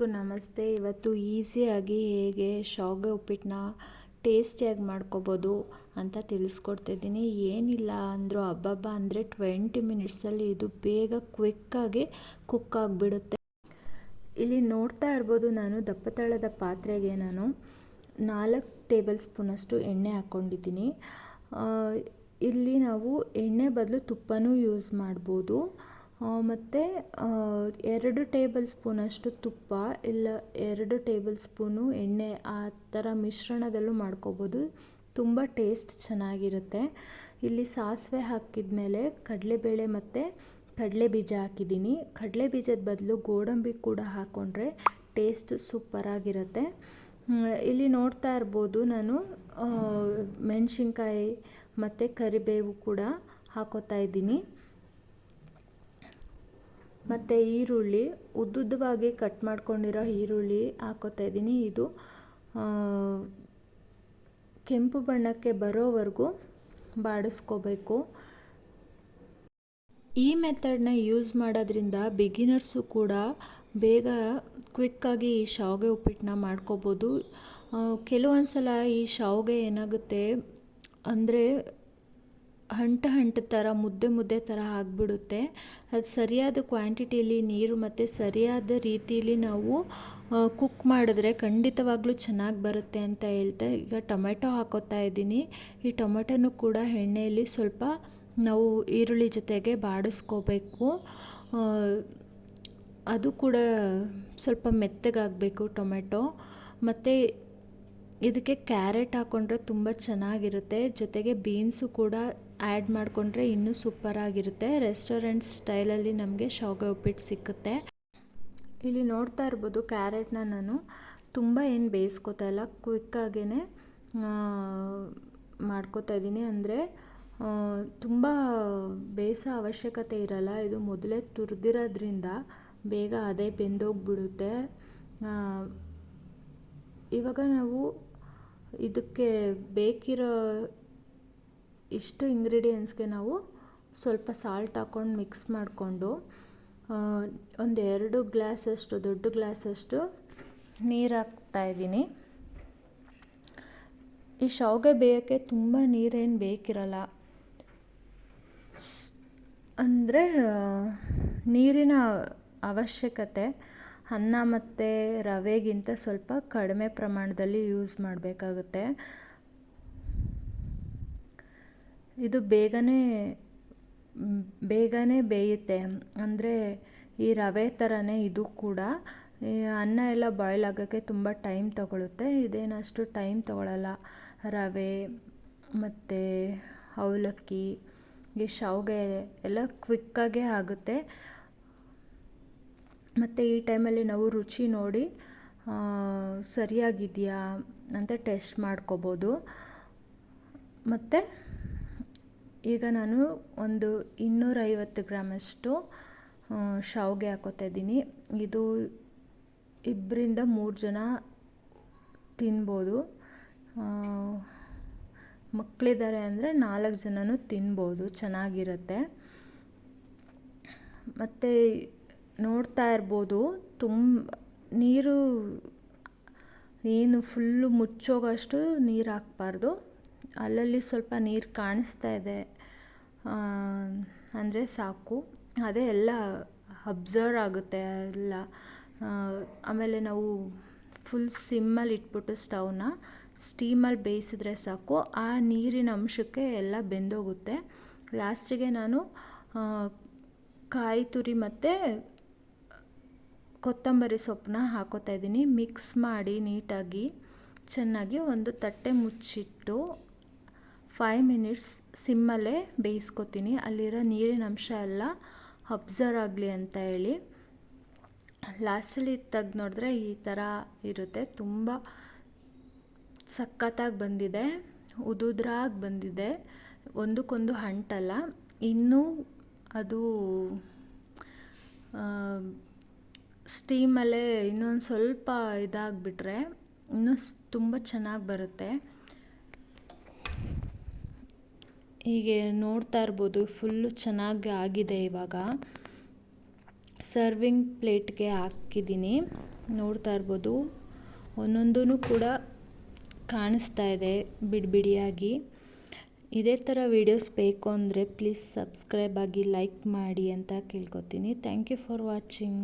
Hi ಎಲ್ಲರಿಗೂ ನಮಸ್ತೆ. ಇವತ್ತು ಈಸಿಯಾಗಿ ಹೇಗೆ ಶಾವಿಗೆ ಉಪ್ಪಿಟ್ಟನ್ನ ಟೇಸ್ಟಿಯಾಗಿ ಮಾಡ್ಕೋಬೋದು ಅಂತ ತಿಳಿಸ್ಕೊಡ್ತಿದ್ದೀನಿ. ಏನಿಲ್ಲ ಅಂದರೂ ಹಬ್ಬಬ್ಬ ಅಂದರೆ ಟ್ವೆಂಟಿ ಮಿನಿಟ್ಸಲ್ಲಿ ಇದು ಬೇಗ ಕ್ವಿಕ್ಕಾಗಿ ಕುಕ್ ಆಗಿಬಿಡುತ್ತೆ. ಇಲ್ಲಿ ನೋಡ್ತಾ ಇರ್ಬೋದು ನಾನು ದಪ್ಪ ತಳದ ಪಾತ್ರೆಗೆ ನಾನು ನಾಲ್ಕು ಟೇಬಲ್ ಸ್ಪೂನಷ್ಟು ಎಣ್ಣೆ ಹಾಕ್ಕೊಂಡಿದ್ದೀನಿ. ಇಲ್ಲಿ ನಾವು ಎಣ್ಣೆ ಬದಲು ತುಪ್ಪನೂ ಯೂಸ್ ಮಾಡ್ಬೋದು. ಮತ್ತು ಎರಡು ಟೇಬಲ್ ಸ್ಪೂನಷ್ಟು ತುಪ್ಪ, ಇಲ್ಲ ಎರಡು ಟೇಬಲ್ ಸ್ಪೂನು ಎಣ್ಣೆ ಆ ಥರ ಮಿಶ್ರಣದಲ್ಲೂ ಮಾಡ್ಕೋಬೋದು. ತುಂಬ ಟೇಸ್ಟ್ ಚೆನ್ನಾಗಿರುತ್ತೆ. ಇಲ್ಲಿ ಸಾಸಿವೆ ಹಾಕಿದ ಮೇಲೆ ಕಡಲೆಬೇಳೆ ಮತ್ತು ಕಡಲೆ ಬೀಜ ಹಾಕಿದ್ದೀನಿ. ಕಡಲೆ ಬೀಜದ ಬದಲು ಗೋಡಂಬಿ ಕೂಡ ಹಾಕ್ಕೊಂಡ್ರೆ ಟೇಸ್ಟ್ ಸೂಪರಾಗಿರುತ್ತೆ. ಇಲ್ಲಿ ನೋಡ್ತಾ ಇರ್ಬೋದು ನಾನು ಮೆಣಸಿನ್ಕಾಯಿ ಮತ್ತು ಕರಿಬೇವು ಕೂಡ ಹಾಕೋತಾ ಇದ್ದೀನಿ. ಮತ್ತು ಈರುಳ್ಳಿ, ಉದ್ದುದ್ದವಾಗಿ ಕಟ್ ಮಾಡ್ಕೊಂಡಿರೋ ಈರುಳ್ಳಿ ಹಾಕೋತಾ ಇದ್ದೀನಿ. ಇದು ಕೆಂಪು ಬಣ್ಣಕ್ಕೆ ಬರೋವರೆಗೂ ಬಾಡಿಸ್ಕೋಬೇಕು. ಈ ಮೆಥಡನ್ನ ಯೂಸ್ ಮಾಡೋದ್ರಿಂದ ಬಿಗಿನರ್ಸು ಕೂಡ ಬೇಗ ಕ್ವಿಕ್ಕಾಗಿ ಈ ಶಾವಿಗೆ ಉಪ್ಪಿಟ್ಟನ್ನ ಮಾಡ್ಕೋಬೋದು. ಕೆಲವೊಂದು ಸಲ ಈ ಶಾವಿಗೆ ಏನಾಗುತ್ತೆ ಅಂದರೆ ಹಂಟ ಹಂಟ ಥರ ಮುದ್ದೆ ಮುದ್ದೆ ಥರ ಆಗಿಬಿಡುತ್ತೆ. ಅದು ಸರಿಯಾದ ಕ್ವಾಂಟಿಟಿಯಲ್ಲಿ ನೀರು ಮತ್ತು ಸರಿಯಾದ ರೀತಿಯಲ್ಲಿ ನಾವು ಕುಕ್ ಮಾಡಿದ್ರೆ ಖಂಡಿತವಾಗ್ಲೂ ಚೆನ್ನಾಗಿ ಬರುತ್ತೆ ಅಂತ ಹೇಳ್ತಾ ಈಗ ಟೊಮೆಟೊ ಹಾಕೋತಾ ಇದ್ದೀನಿ. ಈ ಟೊಮೆಟೊನೂ ಕೂಡ ಎಣ್ಣೆಯಲ್ಲಿ ಸ್ವಲ್ಪ ನಾವು ಈರುಳ್ಳಿ ಜೊತೆಗೆ ಬಾಡಿಸ್ಕೋಬೇಕು. ಅದು ಕೂಡ ಸ್ವಲ್ಪ ಮೆತ್ತಗಾಗಬೇಕು ಟೊಮೆಟೊ. ಮತ್ತು ಇದಕ್ಕೆ ಕ್ಯಾರೆಟ್ ಹಾಕ್ಕೊಂಡ್ರೆ ತುಂಬ ಚೆನ್ನಾಗಿರುತ್ತೆ. ಜೊತೆಗೆ ಬೀನ್ಸು ಕೂಡ ಆ್ಯಡ್ ಮಾಡಿಕೊಂಡ್ರೆ ಇನ್ನೂ ಸೂಪರಾಗಿರುತ್ತೆ ರೆಸ್ಟೋರೆಂಟ್ ಸ್ಟೈಲಲ್ಲಿ ನಮಗೆ ಶಾವಿಗೆ ಉಪ್ಪಿಟ್ಟು ಸಿಕ್ಕುತ್ತೆ. ಇಲ್ಲಿ ನೋಡ್ತಾ ಇರ್ಬೋದು ಕ್ಯಾರೆಟ್ನ ನಾನು. ತುಂಬ ಏನು ಬೇಯಿಸ್ಕೊತಾ ಇಲ್ಲ. ಕ್ವಿಕ್ಕಾಗೇ ಮಾಡ್ಕೋತಾ ಇದ್ದೀನಿ. ಅಂದರೆ ತುಂಬ ಬೇಯಿಸೋ ಅವಶ್ಯಕತೆ ಇರಲ್ಲ. ಇದು ಮೊದಲೇ ತುರಿದಿರೋದ್ರಿಂದ ಬೇಗ ಅದೇ ಬೆಂದೋಗ್ಬಿಡುತ್ತೆ. ಇವಾಗ ನಾವು ಇದಕ್ಕೆ ಬೇಕಿರೋ ಇಷ್ಟು ಇಂಗ್ರೀಡಿಯೆಂಟ್ಸ್ಗೆ ನಾವು ಸ್ವಲ್ಪ ಸಾಲ್ಟ್ ಹಾಕ್ಕೊಂಡು ಮಿಕ್ಸ್ ಮಾಡಿಕೊಂಡು ಒಂದು ಎರಡು ಗ್ಲಾಸಷ್ಟು, ದೊಡ್ಡ ಗ್ಲಾಸಷ್ಟು ನೀರು ಹಾಕ್ತಾಯಿದ್ದೀನಿ ಈ ಶಾವಿಗೆ ಬೇಯೋಕ್ಕೆ ತುಂಬ ನೀರೇನು ಬೇಕಿರಲ್ಲ. ಅಂದರೆ ನೀರಿನ ಅವಶ್ಯಕತೆ, ಅನ್ನ ಮತ್ತು ರವೆಗಿಂತ ಸ್ವಲ್ಪ ಕಡಿಮೆ ಪ್ರಮಾಣದಲ್ಲಿ ಯೂಸ್ ಮಾಡಬೇಕಾಗುತ್ತೆ. ಇದು ಬೇಗನೆ ಬೇಗನೆ ಬೇಯುತ್ತೆ. ಅಂದರೆ ಈ ರವೆ ಥರನೇ ಇದು ಕೂಡ. ಅನ್ನ ಎಲ್ಲ ಬಾಯ್ಲ್ ಆಗೋಕ್ಕೆ ತುಂಬ ಟೈಮ್ ತಗೊಳುತ್ತೆ. ಇದೇನಷ್ಟು ಟೈಮ್ ತಗೊಳ್ಳಲ್ಲ ರವೆ ಮತ್ತು ಅವಲಕ್ಕಿ, ಈ ಶಾವಿಗೆ ಎಲ್ಲ ಕ್ವಿಕ್ಕಾಗೇ ಆಗುತ್ತೆ. ಮತ್ತು ಈ ಟೈಮಲ್ಲಿ ನಾವು ರುಚಿ ನೋಡಿ ಸರಿಯಾಗಿದೆಯಾ ಅಂತ ಟೆಸ್ಟ್ ಮಾಡ್ಕೋಬೋದು. ಮತ್ತು ಈಗ ನಾನು ಒಂದು ಇನ್ನೂರೈವತ್ತು ಗ್ರಾಮಷ್ಟು ಶಾವಿಗೆ ಹಾಕೋತಾ ಇದ್ದೀನಿ. ಇದು ಇಬ್ಬರಿಂದ ಮೂರು ಜನ ತಿನ್ಬೋದು. ಮಕ್ಕಳಿದ್ದಾರೆ ಅಂದರೆ ನಾಲ್ಕು ಜನನೂ ತಿನ್ಬೋದು, ಚೆನ್ನಾಗಿರುತ್ತೆ. ಮತ್ತು ನೋಡ್ತಾ ಇರ್ಬೋದು ತುಂಬ ನೀರು ಏನು ಫುಲ್ಲು ಮುಚ್ಚೋಗಷ್ಟು ನೀರು ಹಾಕ್ಬಾರ್ದು. ಅಲ್ಲಲ್ಲಿ ಸ್ವಲ್ಪ ನೀರು ಕಾಣಿಸ್ತಾ ಇದೆ. ಅಂದರೆ ಸಾಕು. ಅದೇ ಎಲ್ಲ ಅಬ್ಸರ್ವ್ ಆಗುತ್ತೆ ಎಲ್ಲ. ಆಮೇಲೆ ನಾವು ಫುಲ್ ಸಿಮ್ಮಲ್ಲಿ ಇಟ್ಬಿಟ್ಟು ಸ್ಟವ್ನ ಸ್ಟೀಮಲ್ಲಿ ಬೇಯಿಸಿದ್ರೆ ಸಾಕು. ಆ ನೀರಿನ ಅಂಶಕ್ಕೆ ಎಲ್ಲ ಬೆಂದೋಗುತ್ತೆ. ಲಾಸ್ಟಿಗೆ ನಾನು ಕಾಯಿ ತುರಿ ಮತ್ತು ಕೊತ್ತಂಬರಿ ಸೊಪ್ಪನ್ನ ಹಾಕೋತಾ ಇದ್ದೀನಿ. ಮಿಕ್ಸ್ ಮಾಡಿ ನೀಟಾಗಿ ಚೆನ್ನಾಗಿ ಒಂದು ತಟ್ಟೆ ಮುಚ್ಚಿಟ್ಟು ಫೈವ್ ಮಿನಿಟ್ಸ್ ಸಿಮ್ಮಲ್ಲೇ ಬೇಯಿಸ್ಕೊತೀನಿ. ಅಲ್ಲಿರೋ ನೀರಿನ ಅಂಶ ಎಲ್ಲ ಅಬ್ಸರ್ವ್ ಆಗಲಿ ಅಂತ ಹೇಳಿ. ಲಾಸ್ಟಲ್ಲಿ ತೆಗ್ದು ನೋಡಿದ್ರೆ ಈ ಥರ ಇರುತ್ತೆ. ತುಂಬ ಸಖತ್ತಾಗಿ ಬಂದಿದೆ. ಉದುದ್ರಾಗಿ ಬಂದಿದೆ. ಒಂದಕ್ಕೊಂದು ಹಂಟಲ್ಲ ಇನ್ನೂ ಅದು ಸ್ಟೀಮಲ್ಲೇ ಇನ್ನೊಂದು ಸ್ವಲ್ಪ ಇದಾಗಿಬಿಟ್ರೆ ಇನ್ನೂ ತುಂಬ ಚೆನ್ನಾಗಿ ಬರುತ್ತೆ. ಹೀಗೆ ನೋಡ್ತಾ ಇರ್ಬೋದು ಫುಲ್ಲು ಚೆನ್ನಾಗಿ ಆಗಿದೆ ಇವಾಗ. ಸರ್ವಿಂಗ್ ಪ್ಲೇಟ್ಗೆ ಹಾಕಿದ್ದೀನಿ. ನೋಡ್ತಾ ಇರ್ಬೋದು. ಒಂದೊಂದೂ ಕೂಡ ಕಾಣಿಸ್ತಾ ಇದೆ ಬಿಡಿಬಿಡಿಯಾಗಿ ಇದೇ ಥರ ವೀಡಿಯೋಸ್ ಬೇಕು ಅಂದರೆ ಪ್ಲೀಸ್ ಸಬ್ಸ್ಕ್ರೈಬ್ ಆಗಿ ಲೈಕ್ ಮಾಡಿ ಅಂತ ಕೇಳ್ಕೊತೀನಿ. Thank you for watching